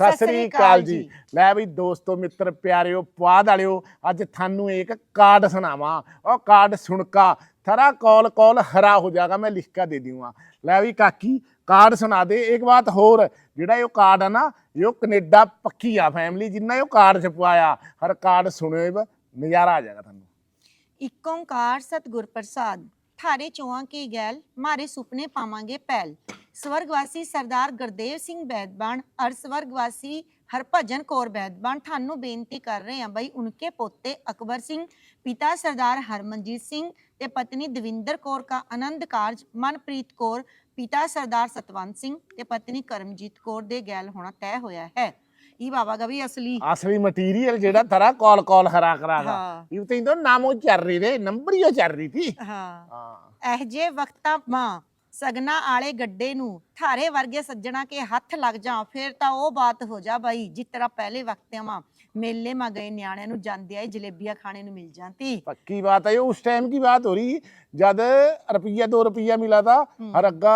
ਸਤਿ ਸ੍ਰੀ ਅਕਾਲ ਜੀ। ਲੈ ਵੀ ਦੋਸਤੋ ਮਿੱਤਰ ਪਿਆਰਿਓ ਪੁਆਧ ਵਾਲਿਓ ਅੱਜ ਤੁਹਾਨੂੰ ਇੱਕ ਕਾਰਡ ਸੁਣਾਵਾਂ। ਉਹ ਕਾਰਡ ਸੁਣਕਾ ਥਰਾ ਕੌਲ ਕੌਲ ਹਰਾ ਹੋ ਜਾਗਾ ਮੈਂ ਲਿਖ ਕੇ ਦੇ ਦਿਵਾਂ ਲੈ ਵੀ ਕਾਕੀ ਕਾਰਡ ਸੁਣਾ ਦੇ ਇੱਕ ਬਾਤ ਹੋਰ ਜਿਹੜਾ ਇਹ ਕਾਰਡ ਆ ਨਾ ਇਹ ਕੈਨੇਡਾ ਪੱਕੀ ਆ ਫੈਮਿਲੀ ਜਿੰਨਾ ਇਹ ਕਾਰਡ ਛਪਵਾਇਆ ਹਰ ਕਾਰਡ ਸੁਣਿਓ ਨਜ਼ਾਰਾ ਆ ਜਾਗਾ ਤੁਹਾਨੂੰ। ਇੱਕ ਓੰਕਾਰ ਸਤਗੁਰ ਪ੍ਰਸਾਦ ਥਾਰੇ ਚੋਆਂ ਕੀ ਗੈਲ ਮਾਰੇ ਸੁਪਨੇ ਪਾਵਾਂਗੇ ਪੈਲ। ਸਵਰਗਵਾਸੀ ਸਰਦਾਰ ਗੁਰਦੇਵ ਸਿੰਘ ਬੈਦਬਾਨ ਅਰ ਸਵਰਗਵਾਸੀ ਹਰਭਜਨ ਕੌਰ ਬੈਦਬਾਨ ਤੁਹਾਨੂੰ ਬੇਨਤੀ ਕਰ ਰਹੇ ਹਾਂ ਬਈ ਉਨਕੇ ਪੋਤੇ ਅਕਬਰ ਸਿੰਘ ਪਿਤਾ ਸਰਦਾਰ ਹਰਮਨਜੀਤ ਸਿੰਘ ਤੇ ਪਤਨੀ ਦਵਿੰਦਰ ਕੌਰ ਦਾ ਆਨੰਦ ਕਾਰਜ ਮਨਪ੍ਰੀਤ ਕੌਰ ਪਿਤਾ ਸਰਦਾਰ ਸਤਵੰਤ ਸਿੰਘ ਤੇ ਪਤਨੀ ਕਰਮਜੀਤ ਕੌਰ ਦੇ ਗੈਲ ਹੋਣਾ ਤੈਅ ਹੋਇਆ ਹੈ। ਇਹ ਬਾਬਾ ਵੀ ਅਸਲੀ ਅਸਲੀ ਮਟੀਰੀਅਲ ਜਿਹੜਾ ਥਰਾ ਕਾਲ ਕਾਲ ਹਰਾ ਕਰਾਗਾ ਇਹ ਤਾਂ ਇਹਦਾ ਨਾਮੋ ਚੱਲ ਰਹੀ ਰੇ ਨੰਬਰ ਹੀ ਉਹ ਚੱਲ ਰਹੀ ਥੀ ਹਾਂ। ਹਾਂ। ਇਹ ਜੇ ਵਕਤਾਂ ਮਾਂ ਸਗਨਾ ਆਲੇ ਗੱਡੇ ਨੂੰ ਥਾਰੇ ਵਰਗੇ ਸੱਜਣਾ ਕੇ ਹੱਥ ਲੱਗ ਜਾ ਫਿਰ ਤਾਂ ਉਹ ਬਾਤ ਹੋ ਜਾ ਬਾਈ ਜਿਸ ਤਰ੍ਹਾਂ ਪਹਿਲੇ ਵਕਤਾਂ ਮਾਂ ਮੇਲੇ ਮਾ ਗਏ ਨਿਆਣਿਆਂ ਨੂੰ ਜਾਂਦੇ ਆਏ ਜਲੇਬੀਆਂ ਖਾਣੇ ਨੂੰ ਮਿਲ ਜਾਂਦੀ पक्की बात है ये उस टाइम की बात हो रही जब रुपया दो रुपया मिला था हर अग्गा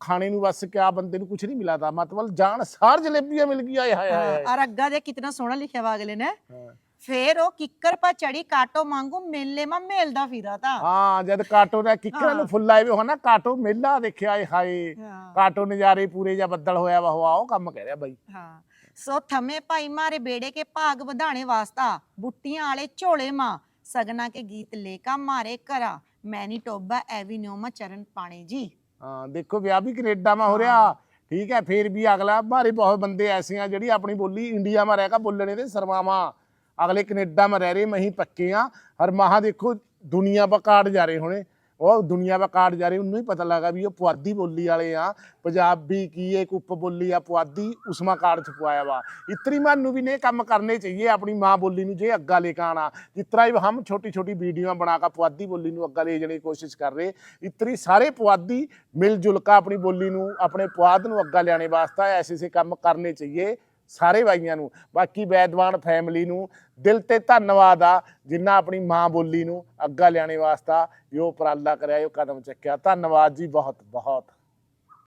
खाने ਨੂੰ ਬਸ ਕਿਆ ਬੰਦੇ ਨੂੰ ਕੁਝ ਨਹੀਂ ਮਿਲਾ था ਮਤਲਬ ਜਾਨ ਸਾਰ ਜਲੇਬੀਆਂ ਮਿਲ ਗਈ ਆਏ ਹਾਏ ਹਾਏ ਔਰ ਅੱਗਾ ਦੇ ਕਿਤਨਾ ਸੋਹਣਾ ਲਿਖਿਆ ਵਾ ਅਗਲੇ ਨੇ ਹਾਏ। ਫੇਰ ਉਹ ਕਿੱਕਰ ਪਾ ਚੜੀ ਕਾਟੋ ਮੰਗੂ ਮੇਲੇ ਮਾ ਮੇਲਦਾ ਫਿਰਾ ਤਾ। ਹਾਂ ਜਦ ਕਾਟੋ ਨੇ ਕਿੱਕਰਾਂ ਨੂੰ। ਫੁੱਲਾਏ ਵੇ ਹੋਣਾ ਕਾਟੋ ਮੇਲਾ ਦੇਖਿਆ ਆਏ ਹਾਏ। ਹਾਂ। ਕਾਟੋ ਨਜ਼ਾਰੇ ਪੂਰੇ ਜਾਂ ਬੱਦਲ ਹੋਇਆ ਵਾ ਹੋਆ ਉਹ ਕੰਮ ਕਹਿ ਰਿਹਾ ਬਾਈ। ਹਾਂ। ਸੋ ਥਮੇ ਭਾਈ ਮਾਰੇ ਬੇੜੇ ਕੇ ਭਾਗ ਵਧਾਣੇ ਵਾਸਤਾ ਬੁੱਟੀਆਂ ਵਾਲੇ ਝੋਲੇ ਮਾਂ ਸਗਨਾ ਕੇ ਗੀਤ ਲੇਕਾ ਮਾਰੇ ਕਰਾ ਮੈਨੀਟੋਬਾ ਐਵੀਨਿਊ ਮਾ ਚਰਨ ਪਾਣੇ ਜੀ। ਹਾਂ ਦੇਖੋ ਵਿਆਹ ਵੀ ਕੈਨੇਡਾ ਮਾ ਹੋ ਰਿਹਾ। ਠੀਕ ਹੈ ਫੇਰ ਵੀ ਅਗਲਾ ਬਾਰੇ ਬਹੁਤ ਬੰਦੇ ਐਸੇ ਆ ਜਿਹੜੀ ਆਪਣੀ ਬੋਲੀ ਇੰਡੀਆ ਮਾ ਰਹਿ ਕੇ ਬੋਲਣੇ ਤੇ ਸ਼ਰਮਾਵਾ ਅਗਲੇ ਕੈਨੇਡਾ ਮੈਂ ਰਹਿ ਰਹੇ ਮਹੀਂ ਪੱਕੇ ਆ। ਹਰ ਮਹਾ ਦੇਖੋ, ਦੁਨੀਆ ਪਾ ਜਾ ਰਹੇ ਹੋਣੇ। ਉਹ ਦੁਨੀਆ ਪਾ ਕਾਰਡ ਜਾ ਰਹੇ, ਉਹਨੂੰ ਹੀ ਪਤਾ ਲੱਗਾ ਵੀ ਉਹ ਪੁਆਧੀ ਬੋਲੀ ਵਾਲੇ ਆ। ਪੰਜਾਬੀ ਕੀ ਇੱਕ ਉਪ ਬੋਲੀ ਆ, ਪੁਆਧੀ ਉਸਮਾ ਕਾਰਡ ਛਪਵਾਇਆ ਵਾ। ਇਤਰੀ ਮਾਨੂੰ ਵੀ ਨੇ ਕੰਮ ਕਰਨੇ ਚਾਹੀਏ ਆਪਣੀ ਮਾਂ ਬੋਲੀ ਨੂੰ, ਜੇ ਅੱਗਾ ਲੈ ਕੇ ਆਣਾ ਜਿਸ ਤਰ੍ਹਾਂ ਹੀ ਹਮ ਛੋਟੀ ਛੋਟੀ ਵੀਡੀਓ ਬਣਾ ਕੇ ਪੁਆਧੀ ਬੋਲੀ ਨੂੰ ਅੱਗਾ ਲੈ ਜਾਣੇ ਦੀ ਕੋਸ਼ਿਸ਼ ਕਰ ਰਹੇ। ਇਤਰੀ ਸਾਰੇ ਪੁਆਧੀ ਮਿਲ ਜੁਲ ਕੇ ਆਪਣੀ ਬੋਲੀ ਨੂੰ, ਆਪਣੇ ਪੁਆਧ ਨੂੰ ਅੱਗਾ ਲਿਆਣੇ ਵਾਸਤੇ ਐਸੇ ਐਸੇ ਕੰਮ ਕਰਨੇ ਚਾਹੀਏ। ਸਾਰੇ ਬਾਈਆਂ ਨੂੰ। ਬਾਕੀ ਵੈਦਵਾਨ ਫੈਮਿਲੀ ਨੂੰ ਦਿਲ ਤੇ ਧੰਨਵਾਦ ਆ ਜਿਨ੍ਹਾਂ ਆਪਣੀ ਮਾਂ ਬੋਲੀ ਨੂੰ ਅੱਗਾ ਲਿਆਣੇ ਵਾਸਤੇ ਜੋ ਉਪਰਾਲਾ ਕਰਿਆ ਜੋ ਕਦਮ ਚੱਕਿਆ। ਧੰਨਵਾਦ ਜੀ ਬਹੁਤ ਬਹੁਤ